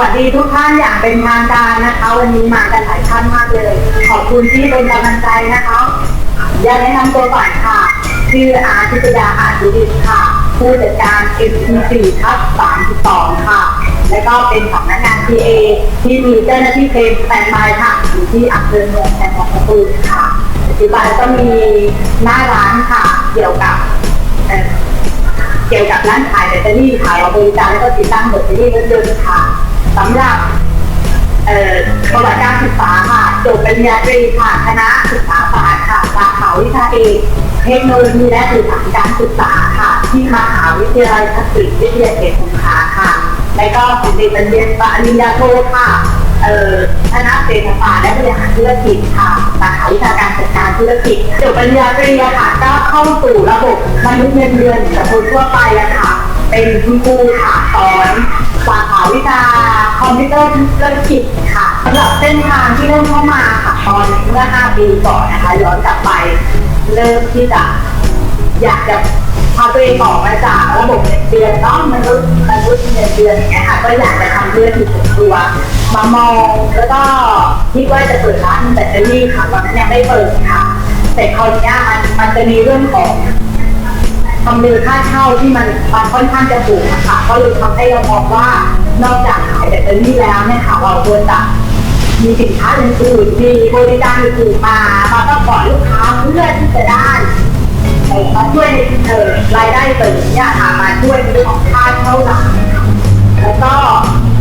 วัสดีทุกท่านอย่างเป็นทางการนะคะ วันนี้มากันหลายท่านมากเลย ขอบคุณที่เป็นกำลังใจนะคะอยากแนะนำตัวก่อนค่ะชื่ออาทิตยาอาทิตย์ค่ะ ผู้จัดการ FT4 ทับ32 ค่ะ และก็เป็นสำนักงาน PA ที่มีเจ้าหน้าที่เพลงแฟนไมล์ค่ะอยู่ที่อำเภอเมืองแทนของปูนค่ะปัจจุบันก็มีหน้าร้านค่ะ เกี่ยวกับเกี่ยวกับร้านขายแบตเตอรี่ค่ะเราบริการและก็ติดตั้งแบตเตอรี่รถยนต์ค่ะ สำหรับประวัติการศึกษาค่ะจบปริญญาตรีค่ะคณะศึกษาศาสตร์ค่ะสาขาวิชาเอกเทคโนโลยีและสื่อสารการศึกษาค่ะ ที่มหาวิทยาลัยทัศน์วิทยาเขตสงขลาค่ะและก็สำเร็จปริญญาโทค่ะคณะเศรษฐศาสตร์และบริหารธุรกิจค่ะสาขาวิชาการจัดการธุรกิจจบปริญญาตรีค่ะก็เข้าสู่ระบบมนุษย์เงินเดือนกับคนทั่วไปอะค่ะ เป็นคุณครูค่ะสอน สาขาวิชาคอมพิวเตอร์ธุรกิจค่ะสำหรับเส้นทางที่เริ่มเข้ามาค่ะตอนเมื่อ 5 ปีก่อนนะคะย้อนกลับไป เริ่มที่จะอยากจะพาตัวเองออกมาจากระบบเงินเดือนเนาะมนุษย์มนุษย์เงินเดือนอย่างเงี้ยค่ะก็อยากจะทำเรื่องที่ส่วนตัวมามองแล้วก็คิดว่าจะเปิดร้านแบตเตอรี่ค่ะตอนนั้นยังไม่เปิดค่ะแต่คราวนี้มันมันจะมีเรื่องของ ทำเลค่าเช่าที่มันมันค่อนข้างจะสูงอะค่ะก็เลยทำให้เรามองว่านอกจากขายแบตเตอรี่แล้วเนี่ยค่ะเราควรจะมีสินค้าอื่นๆมีบริการอื่นๆมามาซัพพอร์ตลูกค้าเพื่อที่จะได้มาช่วยในเอ่อรายได้เสริมเนี่ยค่ะมาช่วยในเรื่องของค่าเช่าหลังแล้วก็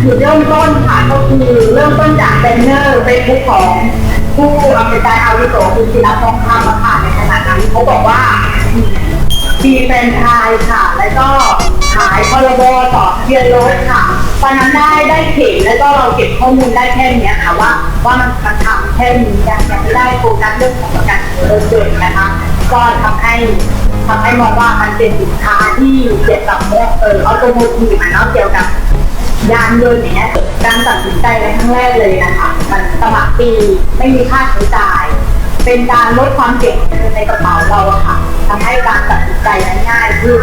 คือเริ่มต้นค่ะก็คือเริ่มต้นจากแบนเนอร์เฟซบุ๊กของผู้อำนวยการอาวุโสคุณศิลปทองคำอะค่ะในขณะนั้นเขาบอกว่า มีแฟรนไชายค่ะ แล้วก็ขายพรบต่อทะเบียนรถค่ะตอนนั้นได้ได้เข็นแล้วก็เราเก็บข้อมูลได้แค่เนี้ยค่ะว่าว่ามันมันทำแค่นี้ยังยังไม่ได้โฟกัสเรื่องของประกันรถยนต์นะคะ ก็ทำให้ทำให้มองว่ามันเป็นสินค้าที่เกี่ยวกับเออออโตโมทีฟเนาะเกี่ยวกับยานยนต์อย่างเงี้ยการตัดสินใจในครั้งแรกเลยนะคะ มันสมัครฟรีไม่มีค่าใช้จ่าย เป็นการลดความเสี่ยงในกระเป๋าเราอะค่ะทำให้การตัดสินใจนั้นง่ายขึ้น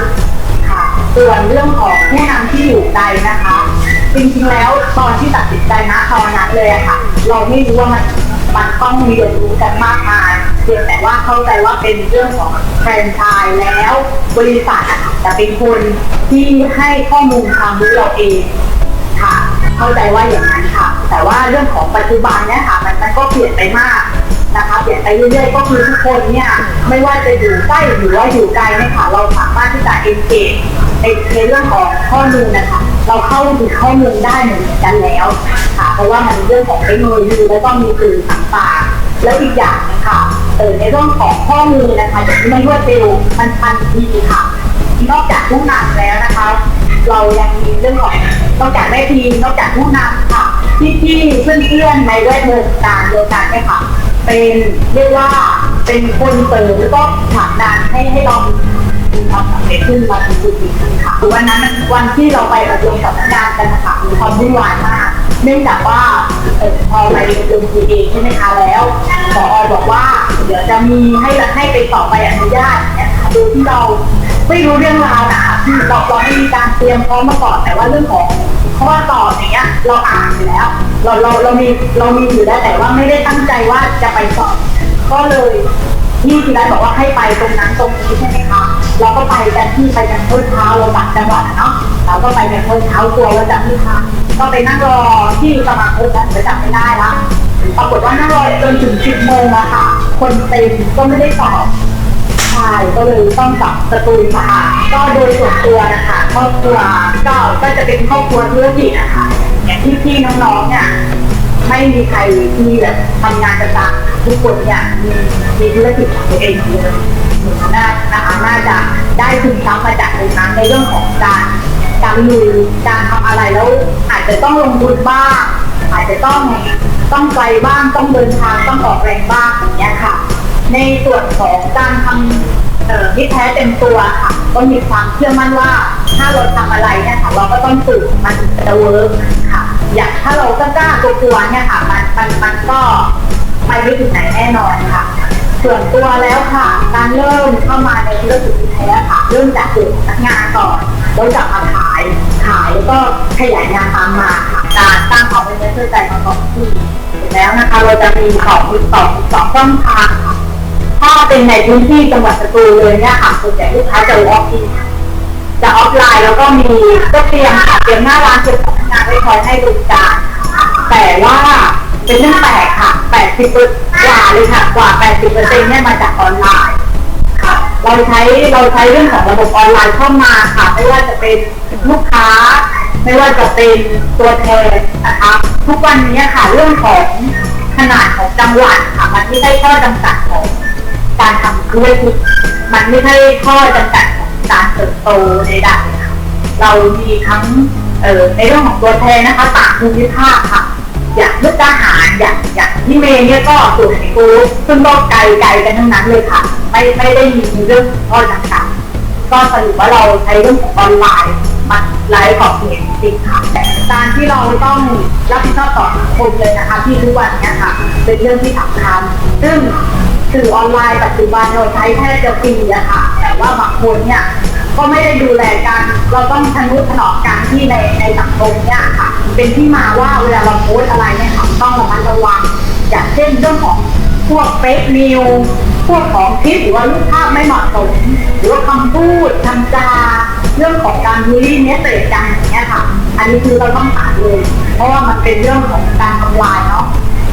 ค่ะส่วนเรื่องของผู้นำที่อยู่ไกลนะคะจริงๆแล้วตอนที่ตัดสินใจนะตอนนั้นเลยอะค่ะ เราไม่รู้ว่ามันมันต้องมีเรียนรู้กันมากมายเพียงแต่ว่าเข้าใจว่าเป็นเรื่องของแฟรนไชส์แล้ว บริษัทอะค่ะจะเป็นคนที่ให้ข้อมูลความรู้เราเองค่ะ เข้าใจว่าอย่างนั้นค่ะ แต่ว่าเรื่องของปัจจุบันเนี่ยค่ะมันมันก็เปลี่ยนไปมาก เปลี่ยนไปเรื่อยๆก็คือทุกคนเนี่ยไม่ว่าจะอยู่ใกล้หรือว่าอยู่ไกลเนี่ยค่ะเราสามารถที่จะเอนเกจในเรื่องของข้อมูลนะคะเราเข้าถึงข้อมูลได้เหมือนกันแล้วค่ะเพราะว่ามันเรื่องของเทคโนโลยีแล้วก็มีสื่อต่างๆแล้วอีกอย่างนึงค่ะเออในเรื่องของข้อมูลนะคะอย่างที่มันรวดเร็วมันทันทีค่ะนอกจากผู้นำแล้วนะคะ เรายังมีเรื่องของนอกจากแม่ทีมนอกจากผู้นำค่ะที่ที่เพื่อนๆในแวดวงการเดียวกันเนี่ยค่ะ เป็นเรียกว่าเป็นคนเสริมแล้วก็ผลักดันให้ให้เรามีความสำเร็จขึ้นมาถึงจุดนี้ค่ะวันนั้นมันวันที่เราไปประชุมกับนักงานกันนะคะมีความวุ่นวายมาก เนื่องจากว่าเออพอไปประชุมทีเองใช่ไหมคะแล้วพอบอกว่า เดี๋ยวจะมีให้ให้ไปต่อใบอนุญาตเนี่ยค่ะโดยที่เราไม่รู้เรื่องราวนะคะคือเราเราไม่มีการเตรียมพร้อมมาก่อนแต่ว่าเรื่องของ ข้อสอบอย่างเงี้ยเราอ่านอยู่แล้ว เราเราเรามีเรามีอยู่แล้วแต่ว่าไม่ได้ตั้งใจว่าจะไปสอบก็เลยที่ทีแรกบอกว่าให้ไปตรงนั้นตรงนี้ใช่ไหมคะเราก็ไปกันที่ไปกันเมื่อเช้าเราต่างจังหวัดอะเนาะเราก็ไปกันเมื่อเช้ากลัวว่าจะไม่ทันก็ไปนั่งรอที่สมาคมนั้นจะจำไม่ได้ละปรากฏว่านั่งรอจนถึงสิบโมงอะค่ะ คนเต็มก็ไม่ได้สอบ ช่ก็เลยต้องกลับสตูลมาก็โดยส่วนตัวนะคะครอบครัวก็ก็จะเป็นครอบครัวธุรกิจนะคะอย่างที่พี่น้องๆเนี่ยไม่มีใครที่แบบทำงานประจำทุกคนเนี่ยมีมีธุรกิจของตัวเองเลยน่านะคะน่าจะได้ทุนทรัพมาจากตรงนั้นในเรื่องของการการลุยการทำอะไรแล้ว อาจจะต้องลงทุนบ้างอาจจะต้องต้องไกลบ้างต้องเดินทางต้องออกแรงบ้างอย่างเงี้ยค่ะ ในส่วนของการทำเอ่อที่แท้เต็มตัวค่ะก็มีความเชื่อมั่นว่าถ้าเราทำอะไรเนี่ยค่ะเราก็ต้องฝึกมันจะเวิร์กค่ะอย่างถ้าเรากล้ากลัวๆเนี่ยค่ะมันมันมันก็ไปไม่ถึงไหนแน่นอนค่ะ ส่วนตัวแล้วค่ะ การเริ่มเข้ามาในธุรกิจที่แท้ค่ะ เริ่มจากกลุ่มพนักงานก่อนแล้วกลับมาขายขายแล้วก็ขยายงานตามมาค่ะการสร้างความเป็นเชื่อใจมาสองที่เสร็จแล้วนะคะ เราจะมีสองสองสองช่องทางค่ะ ถ้าเป็นในพื้นที่จังหวัดสตูลเลยเนี่ยค่ะส่วนใหญ่ลูกค้าจะ walk in จะออฟไลน์แล้วก็มีก็เตรียมค่ะเตรียมหน้าร้านเก็บของงานไว้คอยให้บริการ แต่ว่าเป็นเรื่องแปลกค่ะ80กว่าเลยค่ะกว่า80เปอร์เซ็นต์เนี่ยมาจากออนไลน์ค่ะเราใช้เราใช้เรื่องของระบบออนไลน์เข้ามาค่ะ ไม่ว่าจะเป็นลูกค้า ไม่ว่าจะเป็นตัวแทนนะคะทุกวันนี้ค่ะเรื่องของขนาดของจังหวัดค่ะมันไม่ใช่ข้อจำกัดของ การทำธุรกิจมันไม่ใช่ข้อจำกัดของการเติบโตใดๆค่ะเรามีทั้งเอ่อในเรื่องของตัวแทนนะคะต่างภูมิภาคค่ะ อย่างมุกดาหารอย่างอย่างที่เมย์เนี่ยก็สุดกูซึ่งก็ไกลไกลกันทั้งนั้นเลยค่ะ ไม่ไม่ได้มีเรื่องข้อจำกัดก็สรุปว่าเราใช้เรื่องของออนไลน์มันไลฟ์ขอบเขตจริงค่ะแต่การที่เราต้องรับผิดชอบต่อสังคมเลยนะคะที่ทุกวันนี้ค่ะ เป็นเรื่องที่สำคัญซึ่ง สื่อออนไลน์ปัจจุบันเราใช้แค่จะฟรีอะค่ะ แต่ว่าบางคนเนี่ยก็ไม่ได้ดูแลกัน เราต้องทนุถนอมกันที่ในในสังคมเนี่ยค่ะ เป็นที่มาว่าเวลาเราโพสอะไรเนี่ยค่ะต้องระมัดระวัง อย่างเช่นเรื่องของพวกเฟกนิวพวกของคลิปหรือว่ารูปภาพไม่เหมาะสมหรือว่าคำพูดคำจาเรื่องของการบูลลี่เนสเตจกันอย่างเงี้ยค่ะ อันนี้คือเราต้องตัดเลย เพราะว่ามันเป็นเรื่องของการทำลายเนาะ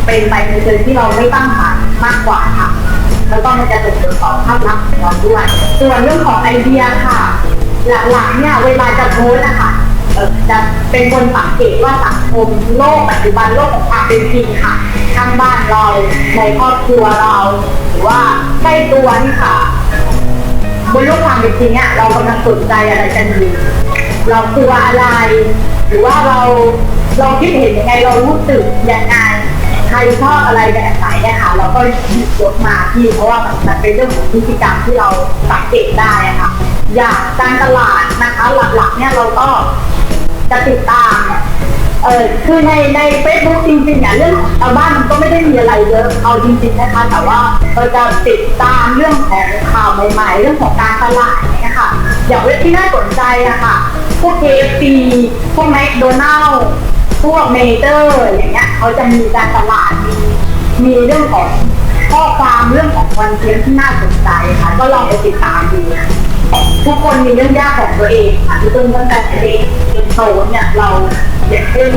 เป็นไปในเชิงที่เราไม่ตั้งหมามากกว่าค่ะ แล้วก็มันจะส่งผลต่อภาพลักษณ์ของเราด้วย ส่วนเรื่องของไอเดียค่ะ หลักๆเนี่ยเวลาจะโพสนะคะเอ่อจะเป็นคนสังเกตว่าสังคมโลกปัจจุบันโลกของความเป็นจริงค่ะข้างบ้านเราในครอบครัวเราหรือว่าใกล้ตัวนี่ค่ะบนโลกความเป็นจริงเนี่ยเรากำลังสนใจอะไรกันอยู่เรากลัวอะไร หรือว่าเราเราคิดเห็นยังไงเรารู้สึกยังไง รชอบอะไรแบบไหนเนี่ยค่ะเราก็หยิบยกมาที่เพราะว่ามันเป็นเรื่องของพฤติกรรมที่เราสังเกตได้อะค่ะอย่างการตลาดนะคะหลักๆเนี่ยเราก็จะติดตามเออคือในในเฟซบุ๊กจริงๆเนี่ยเรื่องของชาวบ้านมันก็ไม่ได้มีอะไรเยอะเอาจริงๆนะคะแต่ว่าเราจะติดตามเรื่องของข่าวใหม่ๆ เรื่องของการตลาดเนี่ยค่ะอย่างเว็บที่น่าสนใจอะค่ะพวก KFC พวกแมคโดนัลล์ พวกเมเจอร์อย่างเงี้ยเขาจะมีการตลาดมีมีเรื่องของข้อความเรื่องของคอนเทนต์ที่น่าสนใจค่ะก็ลองไปติดตามดูทุกคนมีเรื่องยากของตัวเองค่ะที่ต้นตั้งแต่เด็กจนโตเนี่ยเราอย่างเช่น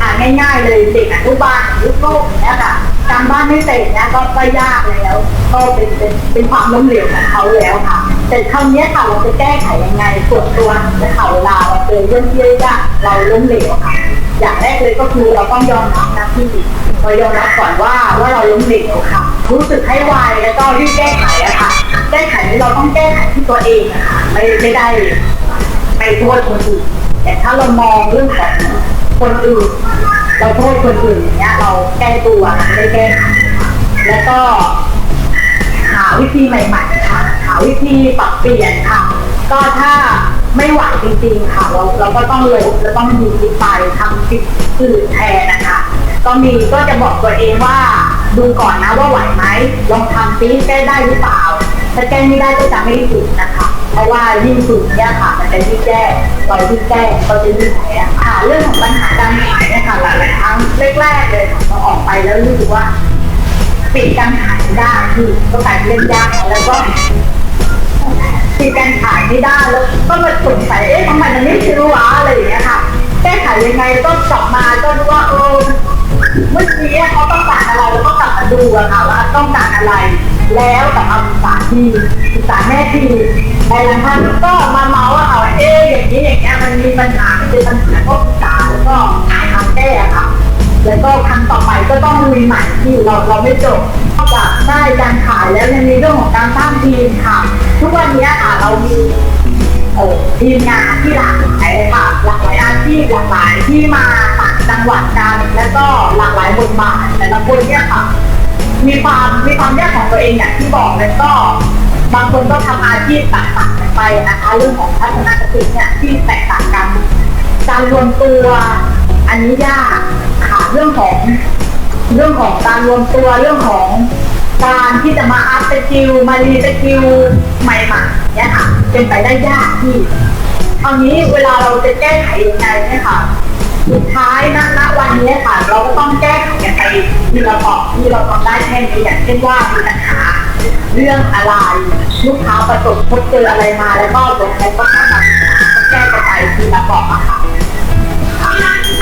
อ่านง่ายๆเลยเด็กอนุบาลยุคโลกอย่างเนี้ยค่ะการบ้านไม่เสร็จเนี่ยก็ก็ยากแล้ว ก็เป็นเป็นเป็นความล้มเหลวของเขาแล้วค่ะ แต่คราวเนี้ยค่ะเราจะแก้ไขยังไงส่วนตัวในข่าวเวลาเราเจอเรื่องที่ยากเราล้มเหลวค่ะ อย่างแรกเลยก็คือเราต้องยอมรับนะพี่เรายอมรับก่อนว่าว่าเราล้มเหลวค่ะ รู้สึกให้ไวแล้วก็รีบแก้ไขอะค่ะ แก้ไขนี้เราต้องแก้ไขที่ตัวเองอะค่ะไม่ไม่ได้ไปโทษคนอื่นแต่ถ้าเรามองเรื่องของคนอื่น เราโทษคนอื่นอย่างเงี้ย เราแก้ตัวไม่ได้แก้แล้วก็หาวิธีใหม่ๆค่ะหาวิธีปรับเปลี่ยนค่ะ ก็ถ้า ไม่ไหวจริงๆค่ะเราเราก็ต้องเลบแล้วต้องหยุดไปทำคลิปอื่นแทนนะคะ ก็มีก็จะบอกตัวเองว่าดูก่อนนะว่าไหวไหมลองทำซิแก้ได้หรือเปล่า ถ้าแก้ไม่ได้ก็จะไม่ฝึกนะคะ เพราะว่ายิ่งฝึกเนี่ยค่ะมันจะยิ่งแก้เรายิ่งแก้ก็จะยิ่งแพ้ค่ะ เรื่องของปัญหาการขายเนี่ยค่ะหลายครั้งแรกๆเลยค่ะเราออกไปแล้วรู้สึกว่าปิดการขายไม่ได้คือก็ขายเล่นยากแล้วก็ ปิดการขายไม่ได้แล้วก็มาสงสัยเอ๊ะทำไมมันไม่ซื้อวะอะไรอย่างเงี้ยค่ะแก้ไขยังไงก็กลับมาก็รู้ว่าเออเมื่อกี้เขาต้องการอะไรแล้วก็กลับมาดูอะค่ะว่าต้องการอะไร แล้วกับอาศึกษาทีศึกษาแม่ทีในหลังท่านก็มาเมาส์อะค่ะว่าเอ๊ะอย่างนี้อย่างเงี้ยมันมีปัญหาเป็นปัญหาก็ศึกษาแล้วก็หาทางแก้ค่ะ แล้วก็ครั้งต่อไปก็ต้องลุยใหม่ที่เราเราไม่จบนอกจากได้การขายแล้วยังมีเรื่องของการสร้างทีมค่ะ ทุกวันนี้ค่ะเรามีทีมงานที่หลากหลายเลยค่ะหลากหลายอาชีพหลากหลายที่มาต่างจังหวัดกันแล้วก็หลากหลายบทบาทแต่ละคนเนี่ยค่ะ มีความมีความยากของตัวเองอย่างที่บอกแล้วก็บางคนก็ทำอาชีพต่างๆกันไปนะคะเรื่องของทัศนคติเนี่ยที่แตกต่างกัน การรวมตัว อันนี้ยากค่ะเรื่องของเรื่องของการรวมตัวเรื่องของการที่จะมาอัพสกิลมารีสกิลใหม่ๆเนี่ยค่ะเป็นไปได้ยากที่ครานี้เวลาเราจะแก้ไขยังไงเนี่ยค่ะสุดท้ายณณวันนี้ค่ะ เราก็ต้องแก้ไขกันไปที่เราบอกที่เราทำได้แค่นี้อย่างเช่นว่ามีปัญหาเรื่องอะไรลูกค้าประสบพบเจออะไรมาแล้วก็ตรงนั้นก็ต้องแบบแก้กันไปที่เราบอกอะค่ะ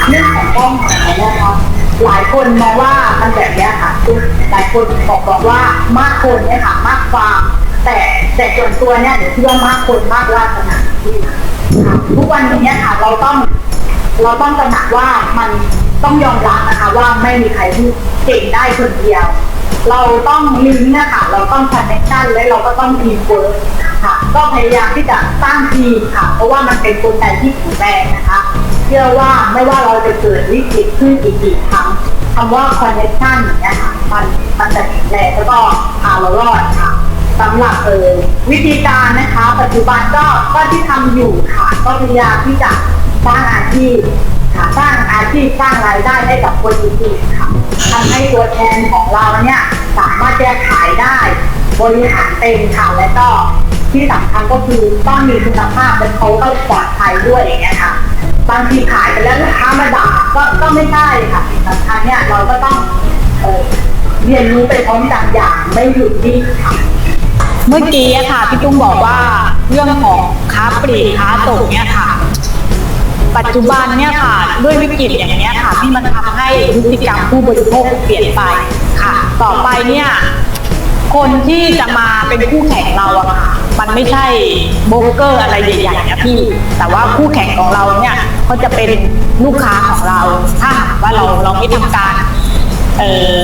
เรื่องของป้องกันนะคะหลายคนมองว่ามันแบบนี้ค่ะคือหลายคนบอกบอกว่ามากคนเนี่ยค่ะมากความแต่แต่ส่วนตัวเนี่ยเดี๋ยวเชื่อมากคนมากวาสนาที่ค่ะทุกวันนี้ค่ะเราต้องเราต้องตระหนักว่ามันต้องยอมรับนะคะว่าไม่มีใครที่เก่งได้คนเดียว เราต้องลิงก์นะคะเราต้องคอนเนคชั่นและเราก็ต้องทีมเวิร์ค่ะ ก็พยายามที่จะสร้างทีมค่ะ เพราะว่ามันเป็นกลไกที่แข็งแรงนะคะ ชื่อว่าไม่ว่าเราจะเกิดวิกฤตขึ้นอีกกี่ครั้งคำว่าคอนเนคชั่นเนี่ยค่ะมันมันจะแข็งแรงแล้วก็พาเรารอดค่ะสำหรับเออวิธีการนะคะ ปัจจุบันก็ก็ที่ทำอยู่ค่ะก็พยายามที่จะสร้างอาชีพค่ะสร้างอาชีพสร้างรายได้ให้กับคนอื่นๆค่ะทำให้ตัวแทนของเราเนี่ยสามารถแยกขายได้บริหารเป็นค่ะและก็ที่สำคัญก็คือต้องมีคุณภาพและเขาก็ปลอดภัยด้วยอย่างเงี้ยค่ะ บางทีขายไปแล้วลูกค้ามาด่าก็ก็ไม่ใช่ค่ะสำคัญเนี่ยเราก็ต้องเอ่อเรียนรู้ไปพร้อมกันอย่างไม่หยุดนิ่งค่ะ เมื่อกี้อะค่ะพี่ตุ้มบอกว่าเรื่องของค้าปลีกค้าส่งเนี่ยค่ะ ปัจจุบันเนี่ยค่ะด้วยวิกฤตอย่างเนี้ยค่ะที่มันทำให้พฤติกรรมผู้บริโภคเปลี่ยนไปค่ะ ต่อไปเนี่ย คนที่จะมาเป็นคู่แข่งเราอะค่ะ มันไม่ใช่โบรกเกอร์อะไรใหญ่ๆนะพี่ แต่ว่าคู่แข่งของเราเนี่ยเขาจะเป็นลูกค้าของเรา ถ้าหากว่าเราเราไม่ทำการเอ่อ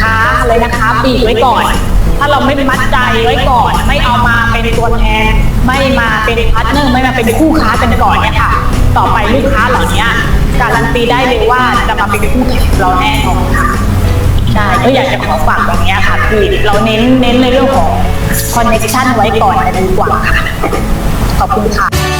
ค้าอะไรนะคะปีกไว้ก่อน ถ้าเราไม่มัดใจไว้ก่อน ไม่เอามาเป็นตัวแทน ไม่มาเป็นพาร์ทเนอร์ ไม่มาเป็นคู่ค้ากันก่อนเนี่ยค่ะ ต่อไปลูกค้าเหล่านี้การันตีได้เลยว่าจะมาเป็นคู่แข่งเราแน่นอนค่ะ ได้ก็อยากจะขอฝากตรงเนี้ยค่ะคือเราเน้นเน้นในเรื่องของคอนเนคชันไว้ก่อนจะดีกว่าค่ะขอบคุณค่ะ